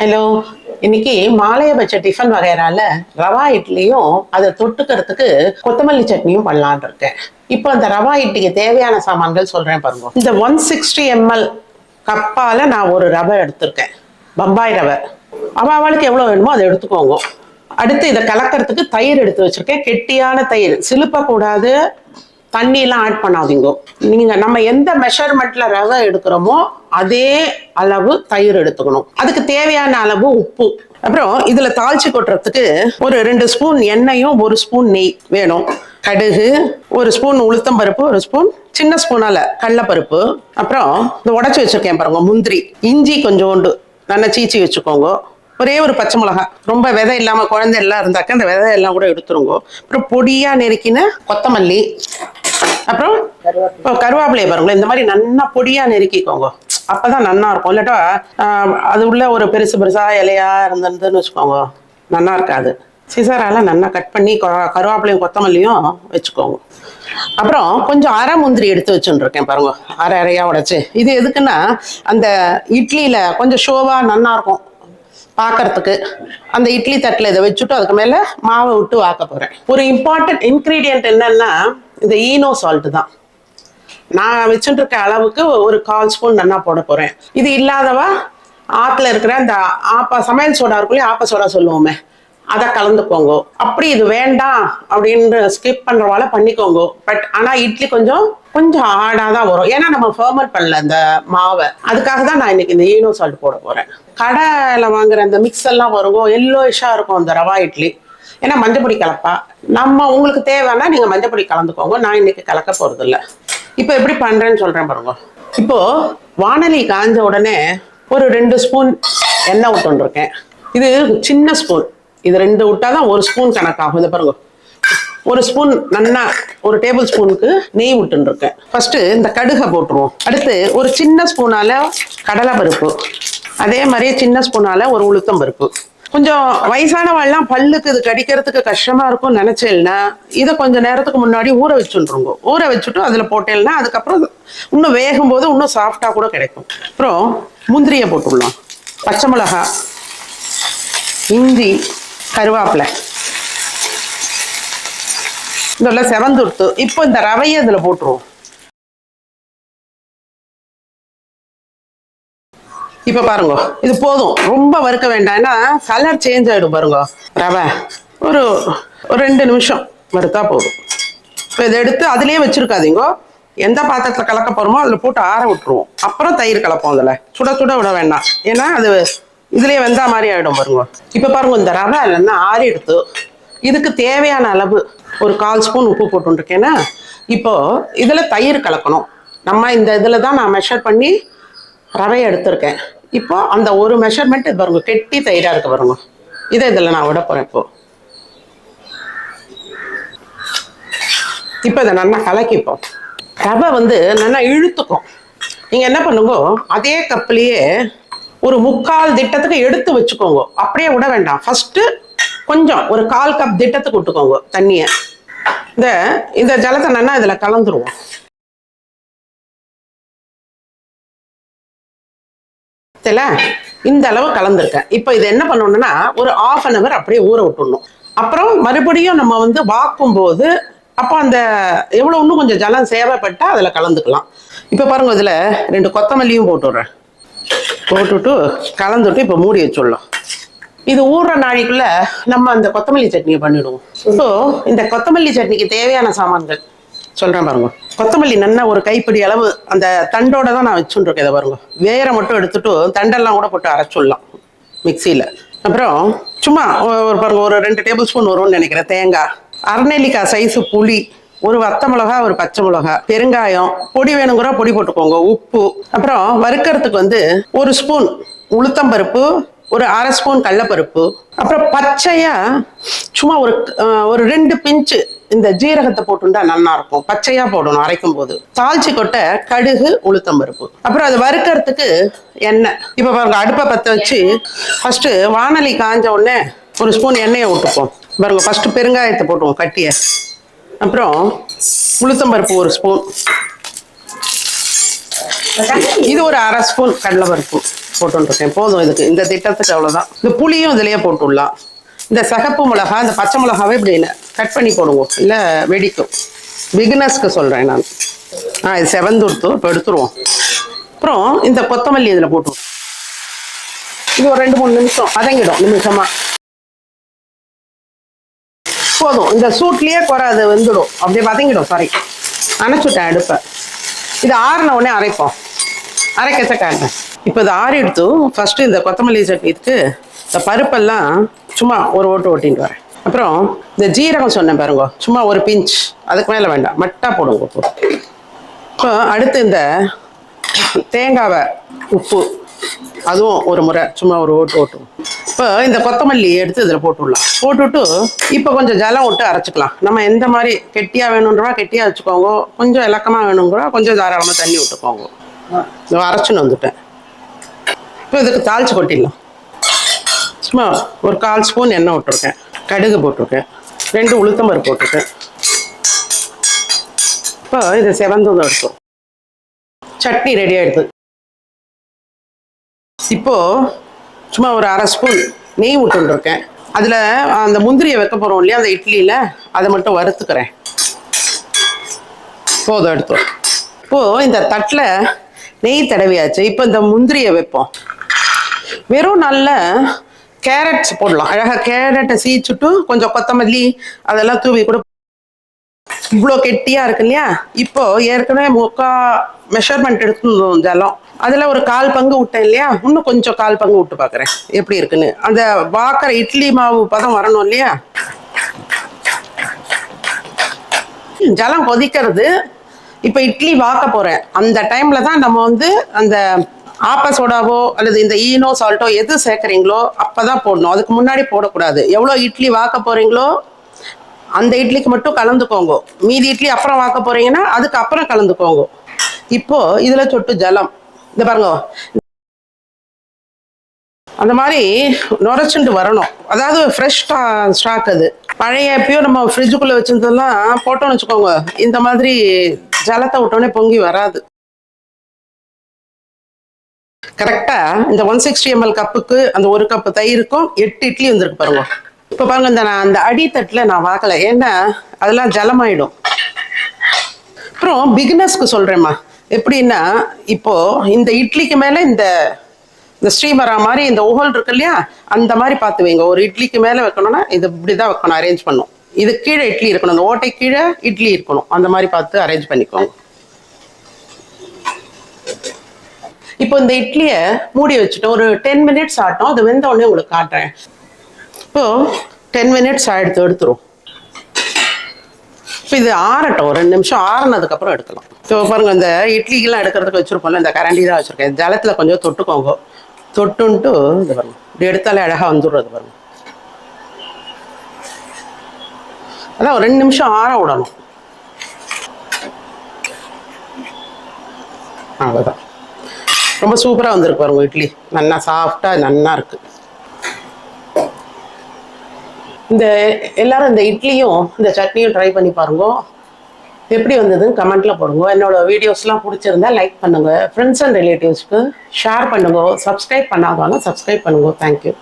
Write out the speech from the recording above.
Hello இன்னைக்கு மாலைய பட்ச டிஃபன் வகையறால ரவா இட்லியும் அதை தொட்டுக்கிறதுக்கு கொத்தமல்லி சட்னியும் பண்ணலான்னு இருக்கேன். இப்போ அந்த ரவா இட்லிக்கு தேவையான சாமான்கள் சொல்றேன் பாருங்க. இந்த ஒன் சிக்ஸ்டி எம்எல் கப்பால நான் ஒரு ரவை எடுத்திருக்கேன். பம்பாய் ரவை. அவ அவளுக்கு எவ்வளோ வேணுமோ அதை எடுத்துக்கோங்க. அடுத்து இதை கலக்கிறதுக்கு தயிர் எடுத்து வச்சிருக்கேன். கெட்டியான தயிர். சிலுப்பக்கூடாது. தண்ணியெல்லாம் ஆட் பண்ணாதீங்க. நீங்க நம்ம எந்த மெஷர்மெண்ட்ல ரவை எடுக்கிறோமோ அதே அளவு தயிர் எடுத்துக்கணும். அதுக்கு தேவையான அளவு உப்பு. அப்புறம் இதுல தாளிச்சு கொட்டுறதுக்கு ஒரு ரெண்டு ஸ்பூன் எண்ணெயும் ஒரு ஸ்பூன் நெய் வேணும். கடுகு ஒரு ஸ்பூன் உளுத்தம் பருப்பு ஒரு ஸ்பூன் சின்ன ஸ்பூனால கடலப்பருப்பு. அப்புறம் இந்த உடச்சி வச்சிருக்கேன் பாருங்க முந்திரி. இஞ்சி கொஞ்சோண்டு. நல்லா சீச்சி வச்சுக்கோங்க. ஒரே ஒரு பச்சை மிளகா ரொம்ப விதை இல்லாம குழந்தை எல்லாம் இருந்தாக்க அந்த விதை எல்லாம் கூட எடுத்துருங்க. அப்புறம் பொடியா நெருக்கின கொத்தமல்லி. அப்புறம் இப்போ கருவேப்பிலையை பாருங்களேன். இந்த மாதிரி நல்லா பொடியா நெருக்கிக்கோங்க. அப்பதான் நல்லா இருக்கும். இல்லாட்டா ஆஹ், அது உள்ள ஒரு பெருசு பெருசா இலையா இருந்திருந்துன்னு வச்சுக்கோங்க. நல்லா இருக்காது. சிசாரால நல்லா கட் பண்ணி கொ- கருவேப்பிலையும் கொத்தமல்லியும் வச்சுக்கோங்க. அப்புறம் கொஞ்சம் அரை முந்திரி எடுத்து வச்சுருக்கேன் பாருங்க. அரை அரையா உடைச்சு. இது எதுக்குன்னா அந்த இட்லியில கொஞ்சம் ஷோவா நல்லா இருக்கும் பார்க்கறதுக்கு அந்த இட்லி தட்டில் இதை வச்சுட்டு அதுக்கு மேலே மாவை விட்டு வாக்க போகிறேன் ஒரு இம்பார்ட்டன்ட் இன்க்ரீடியன்ட் என்னன்னா இந்த ஈனோ சால்ட் தான். நான் வச்சுட்டு இருக்க அளவுக்கு ஒரு கால் ஸ்பூன் நல்லா போட போகிறேன் இது இல்லாதவா? ஆற்றுல இருக்கிற அந்த ஆப்பா சமையல் சோடா இருக்குள்ளே ஆப்ப சோடா சொல்லுவோமே. அதை கலந்துக்கோங்க. அப்படி இது வேண்டாம் அப்படின்னு ஸ்கிப் பண்ணுறவால பண்ணிக்கோங்க. பட் ஆனால் இட்லி கொஞ்சம் கொஞ்சம் ஹார்டாக தான் வரும். ஏன்னா நம்ம ஃபர்மெண்ட் பண்ணல அந்த மாவை. அதுக்காக தான் நான் இன்னைக்கு இந்த ஈனோ சால்ட் போட போகிறேன் கடையில் வாங்குற அந்த மிக்ஸ் எல்லாம் வருவோம் எல்லோயிஷாக இருக்கும் அந்த ரவா இட்லி. ஏன்னா மஞ்சப்பொடி கலப்பா. நம்ம உங்களுக்கு தேவைன்னா நீங்கள் மஞ்சப்பொடி கலந்துக்கோங்க. நான் இன்றைக்கி கலக்க போகிறது இல்லை இப்போ எப்படி பண்ணுறேன்னு சொல்கிறேன் பாருங்க. இப்போது வானலி காஞ்ச உடனே ஒரு ரெண்டு ஸ்பூன் எண்ணெய் விட்டுருக்கேன் இது சின்ன ஸ்பூன். இது ரெண்டு விட்டாதான் ஒரு ஸ்பூன் கணக்காகும். இதை பாருங்க. ஒரு ஸ்பூன் நன்னா ஒரு டேபிள் ஸ்பூனுக்கு நெய் விட்டுருக்கேன் ஃபஸ்ட்டு இந்த கடுகை போட்டுருவோம். அடுத்து ஒரு சின்ன ஸ்பூனால கடலை பருப்பு. அதே மாதிரியே சின்ன ஸ்பூனால ஒரு உளுத்தம் பருப்பு. கொஞ்சம் வயசானவாள்லாம் பல்லுக்கு இது கடிக்கிறதுக்கு கஷ்டமா இருக்கும்னு நினைச்சேன்னா இதை கொஞ்ச நேரத்துக்கு முன்னாடி ஊற வச்சுருங்க ஊற வச்சுட்டு அதுல போட்டேன்னா அதுக்கப்புறம் இன்னும் வேகும் போது இன்னும் சாஃப்டா கூட கிடைக்கும். அப்புறம் முந்திரியை போட்டுடலாம். பச்சை மிளகா இஞ்சி கருவேப்பிலை. இதெல்லாம் செவந்துடுத்து இப்போ இந்த ரவையை இதுல போட்டுருவோம். இப்ப பாருங்க இது போதும். ரொம்ப வறுக்க வேண்டாம்னா கலர் சேஞ்ச் ஆயிடும் பாருங்க. ரவை ஒரு ஒரு ரெண்டு நிமிஷம் வறுத்தா போதும். இப்போ இதை எடுத்து அதுலயே வச்சிருக்காதீங்க. எந்த பாத்திரத்துல கலக்க போகிறோமோ அதுல போட்டு ஆற விட்டுருவோம். அப்புறம் தயிர் கலப்போம் அதில். சுட சுட விட வேண்டாம். ஏன்னா அது இதுலயே வெந்தா மாதிரி ஆகிடும் பாருங்க. இப்போ பாருங்க இந்த ரவை இல்லைன்னா ஆறி எடுத்து இதுக்கு தேவையான அளவு ஒரு கால் ஸ்பூன் உப்பு போட்டுருக்கேன்னா இப்போ இதுல தயிர் கலக்கணும். நம்ம இந்த இதில் தான் நான் மெஷர் பண்ணி ரவையை எடுத்திருக்கேன். இப்போ அந்த ஒரு மெஷர்மெண்ட் இது பாருங்க கெட்டி தயிராக இருக்கு பாருங்க. இதை இதில் நான் விட போகிறேன் இப்போ. இப்போ இதை நல்லா கலக்கிப்போம். ரவை வந்து நல்லா இழுத்துக்கும். நீங்கள் என்ன பண்ணுங்க அதே கப்லயே ஒரு முக்கால் திட்டத்துக்கு எடுத்து வச்சுக்கோங்க. அப்படியே விட வேண்டாம். ஃபஸ்ட்டு கொஞ்சம் ஒரு கால் கப் திட்டத்துக்கு விட்டுக்கோங்க தண்ணியை. இந்த இந்த ஜலத்தை நல்லா இதில் கலந்துருவோம். தெரியல இந்த அளவு கலந்துருக்கேன். இப்போ இது என்ன பண்ணணும்னா ஒரு ஆஃப் அன் ஹவர் அப்படியே ஊற விட்டுடணும். அப்புறம் மறுபடியும் நம்ம வந்து வாக்கும் போது அப்போ அந்த எவ்வளோ இன்னும் கொஞ்சம் ஜலம் சேவைப்பட்டால் அதில் கலந்துக்கலாம். இப்போ பாருங்கள் இதில் ரெண்டு கொத்தமல்லியும் போட்டுடுறேன் போட்டுட்டு கலந்துட்டு இப்போ மூடி வச்சுடலாம். இது ஊறுற நாளைக்குள்ளே நம்ம அந்த கொத்தமல்லி சட்னியை பண்ணிவிடுவோம் ஸோ இந்த கொத்தமல்லி சட்னிக்கு தேவையான சாமான்கள். சொல்கிறேன் பாருங்க. கொத்தமல்லி நல்லா ஒரு கைப்பிடி அளவு அந்த தண்டோட தான் நான் வச்சுட்டுருக்கேன் இதை பாருங்க. வேரை மட்டும் எடுத்துட்டு தண்டெல்லாம் கூட போட்டு அரைச்சுடலாம் மிக்சியில். அப்புறம் சும்மா ஒரு பாருங்க ஒரு ரெண்டு டேபிள் ஸ்பூன் வரும்னு நினைக்கிறேன் தேங்காய். அரநெல்லிக்காய் சைஸு புளி ஒரு வத்த மிளகா ஒரு பச்சை மிளகா. பெருங்காயம் பொடி வேணுங்கிற பொடி போட்டுக்கோங்க உப்பு. அப்புறம் வறுக்கிறதுக்கு வந்து ஒரு ஸ்பூன் உளுத்தம்பருப்பு ஒரு அரை ஸ்பூன் கடலப்பருப்பு. அப்புறம் பச்சையாக சும்மா ஒரு ஒரு ரெண்டு பிஞ்சு இந்த ஜீரகத்தை போட்டுண்டா நல்லா இருக்கும். பச்சையா போடணும் அரைக்கும் போது தாளிச்சு கொட்டை கடுகு உளுத்தம்பருப்பு அப்புறம் அது வறுக்கறதுக்கு எண்ணெய். இப்போ பாருங்க அடுப்பை பற்ற வச்சு ஃபர்ஸ்ட் வானலி காஞ்ச உடனே ஒரு ஸ்பூன் எண்ணெயை விட்டுப்போம் பாருங்க ஃபர்ஸ்ட் பெருங்காயத்தை போட்டுவோம் கட்டிய. அப்புறம் உளுத்தம்பருப்பு ஒரு ஸ்பூன் இது ஒரு அரை ஸ்பூன் கடலைப்பருப்பு போட்டுருக்கேன். போதும் இதுக்கு. இந்த திட்டத்துக்கு அவ்வளோதான் இந்த புளியும் இதுலயே போட்டுடலாம். இந்த சகப்பு மிளகா இந்த பச்சை மிளகாவே இப்படி கட் பண்ணி போடுவோம். இல்லை வெடிக்கும். பிகினர்ஸ்க்கு சொல்கிறேன் நான். ஆ இது செவந்துடுத்து இப்போ எடுத்துருவோம். அப்புறம் இந்த கொத்தமல்லி இதில் போட்டுருவோம் இது ஒரு ரெண்டு மூணு நிமிஷம். வதங்கிடும் நிமிஷமாக போதும். இந்த சூட்லேயே குறை அது வெந்துடும். அப்படியே வதங்கிடும். சாரி அணைச்சுட்டேன் அடுப்பை. இது ஆறின உடனே அரைப்போம். அரைக்கச்ச காட்டுறேன் இப்போ இது ஆறி எடுத்து இந்த கொத்தமல்லி சட்னிக்கு இந்த பருப்பெல்லாம் சும்மா ஒரு ஓட்டு ஓட்டின்ட்டு வரேன். அப்புறம் இந்த ஜீரகம் சொன்னேன் பாருங்க சும்மா ஒரு பிஞ்ச் அதுக்கு மேலே வேண்டாம் மட்டா போடுங்க உப்பு. இப்போ அடுத்து இந்த தேங்காவை உப்பு அதுவும் ஒரு முறை சும்மா ஒரு ஓட்டு ஓட்டும் இப்போ இந்த கொத்தமல்லி எடுத்து இதில் போட்டுடலாம். போட்டுவிட்டு இப்போ கொஞ்சம் ஜலம் விட்டு அரைச்சிக்கலாம். நம்ம எந்த மாதிரி கெட்டியாக வேணுன்றவா கெட்டியாக வச்சுக்கோங்க கொஞ்சம் இலக்கமாக வேணுங்கிறா கொஞ்சம் தாராளமாக தண்ணி விட்டுக்கோங்க. இதோ அரைச்சுன்னு வந்துட்டேன். இப்போ இதுக்கு தாளிச்சு கொட்டிடலாம். சும்மா ஒரு கால் ஸ்பூன் எண்ணெய் விட்டுருக்கேன். கடுகு போட்டிருக்கேன். ரெண்டு உளுத்தம்பரு போட்டிருக்கேன். இப்போ இது செவந்ததும் எடுத்தோம். சட்னி ரெடி ஆகிடுது இப்போ சும்மா ஒரு அரை ஸ்பூன் நெய் விட்டுருக்கேன் அதில் அந்த முந்திரியை வைக்க போகிறோம் இல்லையா அந்த இட்லியில்? அதை மட்டும் வறுத்துக்கிறேன். போதும் எடுத்தோம் இப்போது இந்த தட்டில் நெய் தடவியாச்சு. இப்போ இந்த முந்திரியை வைப்போம். வெறும் நல்ல கேரட்ஸ் போடலாம். அழகாக கேரட்டை சீச்சுட்டு கொஞ்சம் கொத்தமல்லி அதெல்லாம் தூவி கூட இவ்வளோ கெட்டியாக இருக்கு இல்லையா? இப்போ ஏற்கனவே முக்கா மெஷர்மெண்ட் எடுத்துருந்தோம். ஜலம் அதில் ஒரு கால் பங்கு விட்டேன் இல்லையா? இன்னும் கொஞ்சம் கால் பங்கு விட்டு பார்க்குறேன் எப்படி இருக்குன்னு. அந்த வாக்கிற இட்லி மாவு பதம் வரணும் இல்லையா? ஜலம் கொதிக்கிறது. இப்போ இட்லி வாக்க போகிறேன் அந்த டைமில் தான் நம்ம வந்து அந்த ஆப்ப சோடாவோ அல்லது இந்த ஈனோ சால்ட்டோ எது சேர்க்குறீங்களோ அப்போ தான் போடணும். அதுக்கு முன்னாடி போடக்கூடாது. எவ்வளோ இட்லி வாக்க போகிறீங்களோ அந்த இட்லிக்கு மட்டும் கலந்துக்கோங்க. மீதி இட்லி அப்புறம் வாக்க போகிறீங்கன்னா அதுக்கு அப்புறம் கலந்துக்கோங்க. இப்போது இதில் சொட்டு ஜலம். இந்த பாருங்க. அந்த மாதிரி நுரைச்சுண்டு வரணும். அதாவது ஃப்ரெஷ் ஸ்டாக் அது. பழைய எப்பயும் நம்ம ஃப்ரிட்ஜுக்குள்ளே வச்சிருந்ததெல்லாம் போட்டோம்னு வச்சுக்கோங்க. இந்த மாதிரி ஜலத்தை விட்டோன்னே பொங்கி வராது. கரெக்டாக இந்த ஒன் சிக்ஸ்டி எம்எல் கப்புக்கு அந்த ஒரு கப்பு தயிருக்கும் எட்டு இட்லி வந்திருக்கு பாருங்க. இப்போ பாருங்க இந்த நான் அந்த அடித்தட்டில் நான் பார்க்கல ஏன்னா அதெல்லாம் ஜலமாயிடும். அப்புறம் பிகினர்ஸ்க்கு சொல்கிறேம்மா எப்படின்னா இப்போ இந்த இட்லிக்கு மேலே இந்த இந்த ஸ்ரீமரா மாதிரி இந்த ஓஹல் இருக்கு இல்லையா அந்த மாதிரி பார்த்து வைங்க. ஒரு இட்லிக்கு மேலே வைக்கணும்னா இது இப்படி தான் வைக்கணும் அரேஞ்ச் பண்ணும். இது கீழே இட்லி இருக்கணும். அந்த ஓட்டை கீழே இட்லி இருக்கணும். அந்த மாதிரி பார்த்து அரேஞ்ச் பண்ணிக்கோங்க. இப்போ இந்த இட்லியை மூடி வச்சுட்டோம். ஒரு டென் மினிட்ஸ் ஆட்டோம். அது வெந்த உடனே உங்களுக்கு காட்டுறேன். இப்போ டென் மினிட்ஸ் ஆயிடுத்து எடுத்துரும். இப்போ இது ஆறட்டும். ஒரு ரெண்டு நிமிஷம் ஆறினதுக்கப்புறம் எடுக்கலாம். இப்போ பாருங்க இந்த இட்லிக்கெல்லாம் எடுக்கிறதுக்கு வச்சுருப்போம்ல இந்த கரண்டி தான் வச்சுருக்கேன். ஜலத்தில் கொஞ்சம் தொட்டுக்கோங்க தொட்டுன்ட்டு இது பாருங்க. இப்படி எடுத்தாலே அழகாக வந்துடுறது பாருங்க. அதான் ஒரு ரெண்டு நிமிஷம் ஆற விடணும். அவ்வளோதான் ரொம்ப சூப்பராக வந்திருக்கு பாருங்க இட்லி. நல்லா சாஃப்டாக நல்லா இருக்கு. இந்த எல்லாரும் இந்த இட்லியும் இந்த சட்னியும் ட்ரை பண்ணி பாருங்க. எப்படி வந்ததுன்னு கமெண்ட்ல போடுங்க. என்னோட வீடியோஸ்லாம் பிடிச்சிருந்தா லைக் பண்ணுங்க. ஃப்ரெண்ட்ஸ் அண்ட் ரிலேட்டிவ்ஸ்க்கு ஷேர் பண்ணுங்க. சப்ஸ்கிரைப் பண்ணாதவங்க சப்ஸ்கிரைப் பண்ணுங்க. Thank you